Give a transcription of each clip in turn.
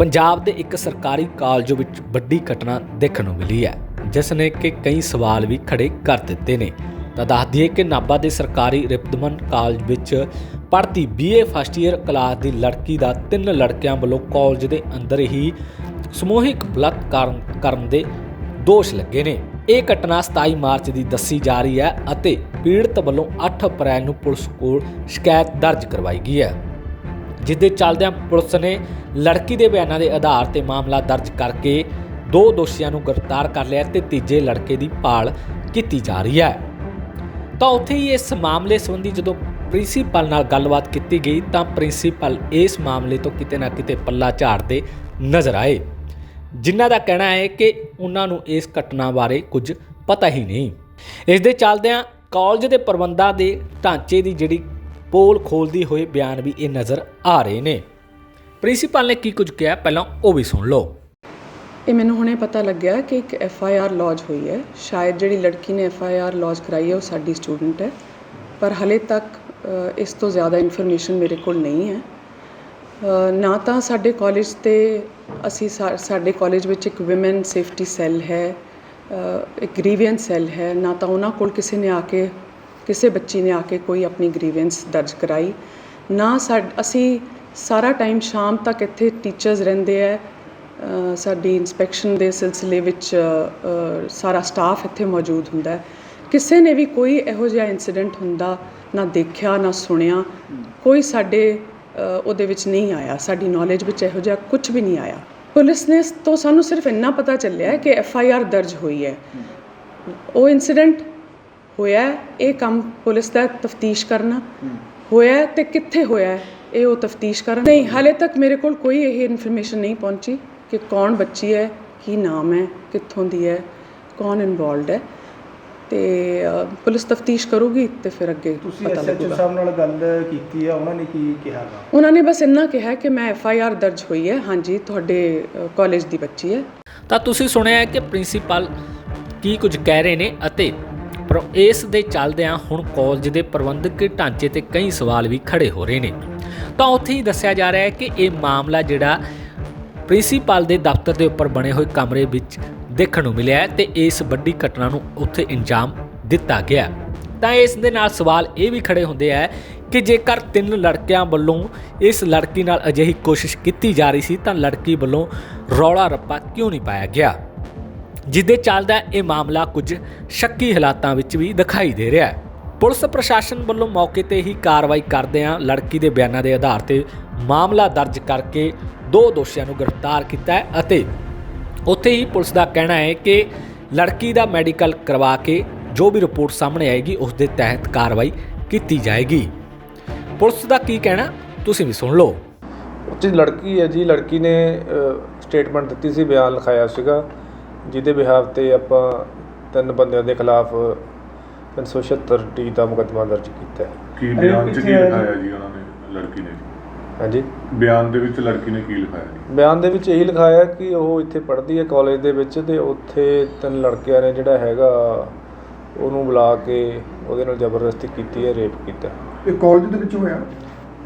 ਪੰਜਾਬ ਦੇ ਇੱਕ ਸਰਕਾਰੀ ਕਾਲਜ ਵਿੱਚ ਵੱਡੀ ਘਟਨਾ ਦੇਖਣ ਨੂੰ ਮਿਲੀ ਹੈ, ਜਿਸ ਨੇ ਕਿ ਕਈ ਸਵਾਲ ਵੀ ਖੜੇ ਕਰ ਦਿੱਤੇ ਨੇ। ਤਾਂ ਦੱਸ ਦਈਏ ਕਿ ਨਾਭਾ ਦੇ ਸਰਕਾਰੀ ਰਿਪਦਮਨ ਕਾਲਜ ਵਿੱਚ ਪੜ੍ਹਦੀ ਬੀਏ ਫਸਟ ਈਅਰ ਕਲਾਸ ਦੀ ਲੜਕੀ ਦਾ ਤਿੰਨ ਲੜਕਿਆਂ ਵੱਲੋਂ ਕਾਲਜ ਦੇ ਅੰਦਰ ਹੀ ਸਮੂਹਿਕ ਬਲਾਤਕਾਰ ਕਰਨ ਦੇ ਦੋਸ਼ ਲੱਗੇ ਨੇ। ਇਹ ਘਟਨਾ 27 ਮਾਰਚ ਦੀ ਦੱਸੀ ਜਾ ਰਹੀ ਹੈ ਅਤੇ ਪੀੜਤ ਵੱਲੋਂ 8 ਅਪ੍ਰੈਲ ਨੂੰ ਪੁਲਿਸ ਕੋਲ ਸ਼ਿਕਾਇਤ ਦਰਜ ਕਰਵਾਈ ਗਈ ਹੈ। ਜਿਸ ਦੇ ਚੱਲਦਿਆਂ ਪੁਲਿਸ ਨੇ ਲੜਕੀ ਦੇ ਬਿਆਨਾਂ ਦੇ ਆਧਾਰ ਤੇ ਮਾਮਲਾ ਦਰਜ ਕਰਕੇ ਦੋ ਦੋਸ਼ੀਆਂ ਨੂੰ ਗ੍ਰਿਫਤਾਰ ਕਰ ਲਿਆ ਤੇ ਤੀਜੇ ਲੜਕੇ ਦੀ ਭਾਲ ਕੀਤੀ ਜਾ ਰਹੀ ਹੈ। ਤਾਂ ਉੱਥੇ ਹੀ ਇਸ ਮਾਮਲੇ ਸੰਬੰਧੀ ਜਦੋਂ ਪ੍ਰਿੰਸੀਪਲ ਨਾਲ ਗੱਲਬਾਤ ਕੀਤੀ ਗਈ ਤਾਂ ਪ੍ਰਿੰਸੀਪਲ ਇਸ ਮਾਮਲੇ ਤੋਂ ਕਿਤੇ ਨਾ ਕਿਤੇ ਪੱਲਾ ਝਾੜਦੇ ਨਜ਼ਰ ਆਏ, ਜਿਨ੍ਹਾਂ ਦਾ ਕਹਿਣਾ ਹੈ ਕਿ ਉਹਨਾਂ ਨੂੰ ਇਸ ਘਟਨਾ ਬਾਰੇ ਕੁਝ ਪਤਾ ਹੀ ਨਹੀਂ। ਇਸ ਦੇ ਚੱਲਦਿਆਂ ਕਾਲਜ ਦੇ ਪ੍ਰਬੰਧਾਂ ਦੇ ਢਾਂਚੇ ਦੀ ਜਿਹੜੀ ਪੋਲ ਖੋਲਦੀ ਹੋਏ ਬਿਆਨ ਵੀ ਇਹ ਨਜ਼ਰ ਆ ਰਹੇ ਨੇ। ਪ੍ਰਿੰਸੀਪਲ ਨੇ ਕੀ ਕੁਝ ਕਿਹਾ, ਪਹਿਲਾਂ ਉਹ ਵੀ ਸੁਣ ਲਓ। ਇਹ ਮੈਨੂੰ ਹੁਣੇ ਪਤਾ ਲੱਗਿਆ ਕਿ ਇੱਕ ਐਫ ਆਈ ਆਰ ਲੌਜ ਹੋਈ ਹੈ। ਸ਼ਾਇਦ ਜਿਹੜੀ ਲੜਕੀ ਨੇ ਐਫ ਆਈ ਆਰ ਲੌਜ ਕਰਾਈ ਹੈ, ਉਹ ਸਾਡੀ ਸਟੂਡੈਂਟ ਹੈ। ਪਰ ਹਲੇ ਤੱਕ ਇਸ ਤੋਂ ਜ਼ਿਆਦਾ ਇਨਫੋਰਮੇਸ਼ਨ ਮੇਰੇ ਕੋਲ ਨਹੀਂ ਹੈ। ਨਾ ਤਾਂ ਸਾਡੇ ਕਾਲਜ ਤੇ ਅਸੀਂ ਸਾ- ਸਾਡੇ ਕਾਲਜ ਵਿੱਚ ਇੱਕ ਔਮਨ ਸੇਫਟੀ ਸੈੱਲ ਹੈ ਇੱਕ ਗ੍ਰੀਵੈਂਸ ਸੈੱਲ ਹੈ। ਨਾ ਤਾਂ ਉਹਨਾਂ ਕੋਲ ਕਿਸੇ ਨੇ ਆ ਕੇ ਕਿਸੇ ਬੱਚੀ ਨੇ ਆ ਕੇ ਕੋਈ ਆਪਣੀ ਗ੍ਰੀਵੈਂਸ ਦਰਜ ਕਰਾਈ, ਨਾ ਸਾਡ- ਅਸੀਂ ਸਾਰਾ ਟਾਈਮ ਸ਼ਾਮ ਤੱਕ ਇੱਥੇ ਟੀਚਰਸ ਰਹਿੰਦੇ ਹੈ ਸਾਡੀ ਇਨਸਪੈਕਸ਼ਨ ਦੇ ਸਿਲਸਿਲੇ ਵਿੱਚ ਸਾਰਾ ਸਟਾਫ ਇੱਥੇ ਮੌਜੂਦ ਹੁੰਦਾ ਹੈ ਕਿਸੇ ਨੇ ਵੀ ਕੋਈ ਇਹੋ ਜਿਹਾ ਇਨਸੀਡੈਂਟ ਹੁੰਦਾ, ਨਾ ਦੇਖਿਆ, ਨਾ ਸੁਣਿਆ, ਕੋਈ ਸਾਡੇ ਉਹਦੇ ਵਿੱਚ ਨਹੀਂ ਆਇਆ, ਸਾਡੀ ਨੌਲੇਜ ਵਿੱਚ ਇਹੋ ਜਿਹਾ ਕੁਝ ਵੀ ਨਹੀਂ ਆਇਆ। ਪੁਲਿਸ ਨੇ ਤੋਂ ਸਾਨੂੰ ਸਿਰਫ ਇੰਨਾ ਪਤਾ ਚੱਲਿਆ ਕਿ ਐਫ ਆਈ ਆਰ ਦਰਜ ਹੋਈ ਹੈ ਉਹ ਇਨਸੀਡੈਂਟ ਹੋਇਆ ਇਹ ਕੰਮ ਪੁਲਿਸ ਦਾ ਤਫਤੀਸ਼ ਕਰਨਾ। ਹੋਇਆ ਤੇ ਕਿੱਥੇ ਹੋਇਆ ਇਹ ਉਹ ਤਫਤੀਸ਼ ਕਰਨ। ਨਹੀਂ ਹਾਲੇ ਤੱਕ ਮੇਰੇ ਕੋਲ ਕੋਈ ਇਹ ਇਨਫੋਰਮੇਸ਼ਨ ਨਹੀਂ ਪਹੁੰਚੀ ਕਿ ਕੌਣ ਬੱਚੀ ਹੈ ਕੀ ਨਾਮ ਹੈ ਕਿੱਥੋਂ ਦੀ ਹੈ ਕੌਣ ਇਨਵੋਲਡ ਹੈ। ਤੇ ਪੁਲਿਸ ਤਫਤੀਸ਼ ਕਰੂਗੀ ਤੇ ਫਿਰ ਅੱਗੇ ਤੁਸੀਂ ਪਤਾ ਐਸਐਚਓ ਲੱਗੂਗਾ। ਸਾਹਿਬ ਨਾਲ ਗੱਲ ਕੀਤੀ ਆ ਉਹਨਾਂ ਨੇ ਕੀ ਕਿਹਾ ਉਹਨਾਂ ਨੇ ਬਸ ਇੰਨਾ ਕਿਹਾ ਕਿ ਮੈਂ ਐਫ ਆਈ ਆਰ ਦਰਜ ਹੋਈ ਹੈ। ਹਾਂਜੀ ਤੁਹਾਡੇ ਕਾਲਜ ਦੀ ਬੱਚੀ ਹੈ। ਤਾਂ ਤੁਸੀਂ ਸੁਣਿਆ ਹੈ ਕਿ ਪ੍ਰਿੰਸੀਪਲ ਕੀ ਕੁਝ ਕਹਿ ਰਹੇ ਨੇ ਅਤੇ ਪਰ ਇਸ ਦੇ ਚੱਲਦਿਆਂ ਹੁਣ ਕਾਲਜ ਦੇ ਪ੍ਰਬੰਧਕ ਢਾਂਚੇ ਤੇ ਕਈ ਸਵਾਲ ਵੀ ਖੜੇ ਹੋ ਰਹੇ ਨੇ। ਤਾਂ ਉੱਥੇ ਹੀ ਦੱਸਿਆ ਜਾ ਰਿਹਾ ਹੈ ਕਿ ਇਹ ਮਾਮਲਾ ਜਿਹੜਾ ਪ੍ਰਿੰਸੀਪਲ ਦੇ ਦਫ਼ਤਰ ਦੇ ਉੱਪਰ ਬਣੇ ਹੋਏ ਕਮਰੇ ਵਿੱਚ ਦੇਖਣ ਨੂੰ ਮਿਲਿਆ ਹੈ ਤੇ ਇਸ ਵੱਡੀ ਘਟਨਾ ਨੂੰ ਉੱਥੇ ਇੰਜਾਮ ਦਿੱਤਾ ਗਿਆ ਤਾਂ ਇਸ ਦੇ ਨਾਲ ਸਵਾਲ ਇਹ ਵੀ ਖੜੇ ਹੁੰਦੇ ਆ ਕਿ ਜੇਕਰ ਤਿੰਨ ਲੜਕਿਆਂ ਵੱਲੋਂ ਇਸ ਲੜਕੀ ਨਾਲ ਅਜਿਹੀ ਕੋਸ਼ਿਸ਼ ਕੀਤੀ ਜਾ ਰਹੀ ਸੀ ਤਾਂ ਲੜਕੀ ਵੱਲੋਂ ਰੌਲਾ ਰੱਪਾ ਕਿਉਂ ਨਹੀਂ ਪਾਇਆ ਗਿਆ? ਜਿੱਦੇ ਚੱਲਦਾ ਇਹ ਮਾਮਲਾ ਕੁਝ ਸ਼ੱਕੀ ਹਾਲਾਤਾਂ ਵਿੱਚ ਵੀ ਦਿਖਾਈ ਦੇ ਰਿਹਾ ਹੈ। ਪੁਲਿਸ ਪ੍ਰਸ਼ਾਸਨ ਵੱਲੋਂ ਮੌਕੇ ਤੇ ਹੀ ਕਾਰਵਾਈ ਕਰਦਿਆਂ ਲੜਕੀ ਦੇ ਬਿਆਨਾਂ ਦੇ ਆਧਾਰ ਤੇ ਮਾਮਲਾ ਦਰਜ ਕਰਕੇ ਦੋ ਦੋਸ਼ੀਆਂ ਨੂੰ ਗ੍ਰਿਫਤਾਰ ਕੀਤਾ ਹੈ ਅਤੇ ਉੱਥੇ ਹੀ ਪੁਲਿਸ ਦਾ ਕਹਿਣਾ ਹੈ ਕਿ ਲੜਕੀ ਦਾ ਮੈਡੀਕਲ ਕਰਵਾ ਕੇ ਜੋ ਵੀ ਰਿਪੋਰਟ ਸਾਹਮਣੇ ਆਏਗੀ, ਉਸ ਦੇ ਤਹਿਤ ਕਾਰਵਾਈ ਕੀਤੀ ਜਾਏਗੀ। ਪੁਲਿਸ ਦਾ ਕੀ ਕਹਿਣਾ? ਤੁਸੀਂ ਵੀ ਸੁਣ ਲਓ। ਉਹ ਲੜਕੀ ਹੈ ਜੀ। ਲੜਕੀ ਨੇ ਸਟੇਟਮੈਂਟ ਦਿੱਤੀ ਸੀ, ਬਿਆਨ ਲਿਖਾਇਆ ਸੀਗਾ। ਜਿਹਦੇ ਬਿਹਾਫ ਤੇ ਆਪਾਂ ਤਿੰਨ ਬੰਦਿਆਂ ਦੇ ਖਿਲਾਫ 376 ਟੀ ਦਾ ਮੁਕੱਦਮਾ ਦਰਜ ਕੀਤਾ ਹੈ। ਕੀ ਬਿਆਨ ਚ ਕੀ ਲਿਖਾਇਆ ਜੀ ਉਹਨਾਂ ਨੇ ਲੜਕੀ ਨੇ? ਹਾਂਜੀ? ਬਿਆਨ ਦੇ ਵਿੱਚ ਲੜਕੀ ਨੇ ਕੀ ਲਿਖਾਇਆ ਜੀ? ਬਿਆਨ ਦੇ ਵਿੱਚ ਇਹੀ ਲਿਖਾਇਆ ਕਿ ਉਹ ਇੱਥੇ ਪੜ੍ਹਦੀ ਹੈ ਕਾਲਜ ਦੇ ਵਿੱਚ ਤੇ ਉੱਥੇ ਤਿੰਨ ਲੜਕਿਆਂ ਨੇ ਜਿਹੜਾ ਹੈਗਾ ਉਹਨੂੰ ਬੁਲਾ ਕੇ ਉਹਦੇ ਨਾਲ ਜ਼ਬਰਦਸਤੀ ਕੀਤੀ ਹੈ ਰੇਪ ਕੀਤਾ ਇਹ ਕਾਲਜ ਦੇ ਵਿੱਚ ਹੋਇਆ?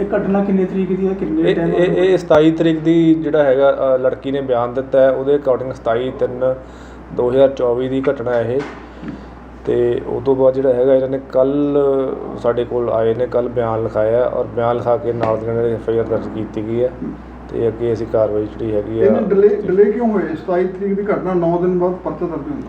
ਇਹ ਘਟਨਾ ਕਿੰਨੇ ਤਰੀਕ ਦੀ ਹੈ? ਕਿੰਨੇ ਇਹ ਟਾਈਮ ਇਹ ਇਹ 27 ਤਰੀਕ ਦੀ ਜਿਹੜਾ ਹੈਗਾ ਅ, ਲੜਕੀ ਨੇ ਬਿਆਨ ਦਿੱਤਾ ਹੈ। ਉਹਦੇ ਅਕੋਰਡਿੰਗ 27 3 2024 ਦੀ ਘਟਨਾ ਇਹ। ਤੇ ਉਸ ਤੋਂ ਬਾਅਦ ਜਿਹੜਾ ਹੈਗਾ ਇਹਨਾਂ ਨੇ ਕੱਲ ਸਾਡੇ ਕੋਲ ਆਏ ਨੇ ਕੱਲ ਬਿਆਨ ਲਿਖਾਇਆ ਔਰ ਬਿਆਨ ਲਿਖਾ ਕੇ ਨਾਲ ਦੀ ਨਾਲ ਐਫ ਆਈ ਆਰ ਦਰਜ ਕੀਤੀ ਗਈ ਹੈ। ਤੇ ਅੱਗੇ ਅਸੀਂ ਕਾਰਵਾਈ ਜਿਹੜੀ ਹੈਗੀ ਇਹਨਾਂ ਡਿਲੇ ਆ ਡਿਲੇ ਕਿਉਂ ਹੋਏ 27 ਤਰੀਕ ਦੀ ਘਟਨਾ 9 ਦਿਨ ਬਾਅਦ ਪਰਚਾ ਦਰਜ ਹੁੰਦਾ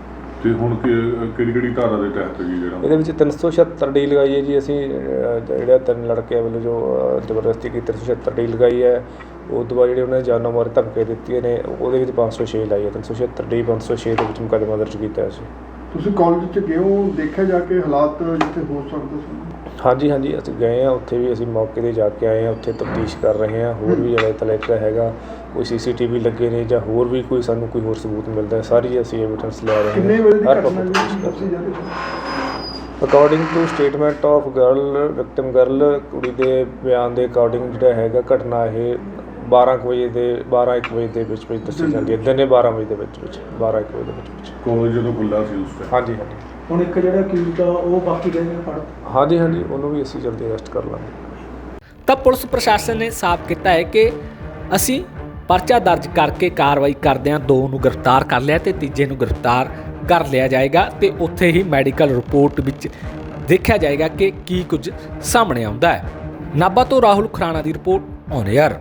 ਤੇ ਹੁਣ ਕਿਹੜੀ ਕਿਹੜੀ ਧਾਰਾ ਦੇ ਤਹਿਤ ਜੀ ਜਿਹੜਾ? ਇਹਦੇ ਵਿੱਚ 376 ਡੀ ਲਗਾਈ ਹੈ ਜੀ ਅਸੀਂ ਅਹ, ਜਿਹੜਾ ਤਿੰਨ ਲੜਕਿਆਂ ਵੱਲੋਂ ਜੋ ਅਹ, ਜ਼ਬਰਦਸਤੀ ਕੀ 376 ਡੀ ਲਗਾਈ ਹੈ ਉਹ ਤੋਂ ਬਾਅਦ ਜਿਹੜੇ ਉਹਨਾਂ ਨੇ ਜਾਨੋਂ ਮਾਰੇ ਧਮਕੇ ਦਿੱਤੀਆਂ ਨੇ ਉਹਦੇ ਵਿੱਚ 506 ਲਾਈ ਹੈ 376 ਡੀ 506 ਦੇ ਵਿੱਚ ਮੁਕੱਦਮਾ ਦਰਜ ਕੀਤਾ ਸੀ ਤੁਸੀਂ ਕਾਲਜ ਚ ਗਏ ਹੋ ਦੇਖਿਆ ਜਾ ਕੇ ਹਾਲਾਤ ਜਿੱਥੇ ਹੋ ਸਕਦੇ ਸਨ ਹਾਂਜੀ ਹਾਂਜੀ ਅਸੀਂ ਗਏ ਆ ਉੱਥੇ ਵੀ ਅਸੀਂ ਮੌਕੇ ਤੇ ਜਾ ਕੇ ਆਏ ਆ ਉੱਥੇ ਤਫਤੀਸ਼ ਕਰ ਰਹੇ ਆ ਹੋਰ ਵੀ ਜਿਹੜਾ ਤਲੇਕਾ ਹੈਗਾ ਕੋਈ ਸੀਸੀਟੀਵੀ ਲੱਗੇ ਨੇ ਜਾਂ ਹੋਰ ਵੀ ਕੋਈ ਸਾਨੂੰ ਕੋਈ ਹੋਰ ਸਬੂਤ ਮਿਲਦਾ ਹੈ ਸਾਰੀ ਅਸੀਂ ਐਵੀਡੈਂਸ ਲੈ ਰਹੇ ਹਾਂ ਹਰ ਵਕਤ ਤਫਤੀਸ਼ ਹੈ। According to statement of girl victim girl ਕੁੜੀ ਦੇ ਬਿਆਨ ਦੇ ਅਕੋਰਡਿੰਗ ਜਿਹੜਾ ਹੈਗਾ ਘਟਨਾ ਇਹ 12 ਕੁ ਵਜੇ ਦੇ 12 1 ਵਜੇ ਦੇ ਵਿੱਚ ਵਿੱਚ ਦੱਸੀ ਜਾਂਦੀ ਹੈ। ਦਿਨੇ 12 ਵਜੇ ਦੇ ਵਿੱਚ ਵਿੱਚ 12 1 ਵਜੇ ਦੇ ਵਿੱਚ ਵਿੱਚ। ਕਾਲਜ ਜਦੋਂ ਖੁੱਲਾ ਸੀ ਉਸ ਟਾਈਮ ਹਾਂਜੀ ਹਾਂਜੀ। ਹੁਣ ਇੱਕ ਜਿਹੜਾ ਅਕਿਊਜ਼ਡ ਆ ਉਹ ਬਾਕੀ ਰਹਿ ਗਿਆ ਫੜ ਹਾਂਜੀ ਹਾਂਜੀ ਉਹਨੂੰ ਵੀ ਅਸੀਂ ਜਲਦੀ ਅਰੈਸਟ ਕਰ ਲਾਂਗੇ। ਤਾਂ ਪੁਲਿਸ ਪ੍ਰਸ਼ਾਸਨ ਨੇ ਸਾਫ਼ ਕੀਤਾ ਹੈ ਕਿ ਅਸੀਂ ਪਰਚਾ ਦਰਜ ਕਰਕੇ ਕਾਰਵਾਈ ਕਰਦਿਆਂ ਦੋ ਨੂੰ ਗ੍ਰਿਫਤਾਰ ਕਰ ਲਿਆ ਤੇ ਤੀਜੇ ਨੂੰ ਗ੍ਰਿਫਤਾਰ ਕਰ ਲਿਆ ਜਾਏਗਾ ਤੇ ਉੱਥੇ ਹੀ ਮੈਡੀਕਲ ਰਿਪੋਰਟ ਵਿੱਚ ਦੇਖਿਆ ਜਾਏਗਾ ਕਿ ਕੀ ਕੁਝ ਸਾਹਮਣੇ ਆਉਂਦਾ ਹੈ। ਨਾਭਾ ਤੋਂ ਰਾਹੁਲ ਖਰਾਣਾ ਦੀ ਰਿਪੋਰਟ ਔਨ 에ਅਰ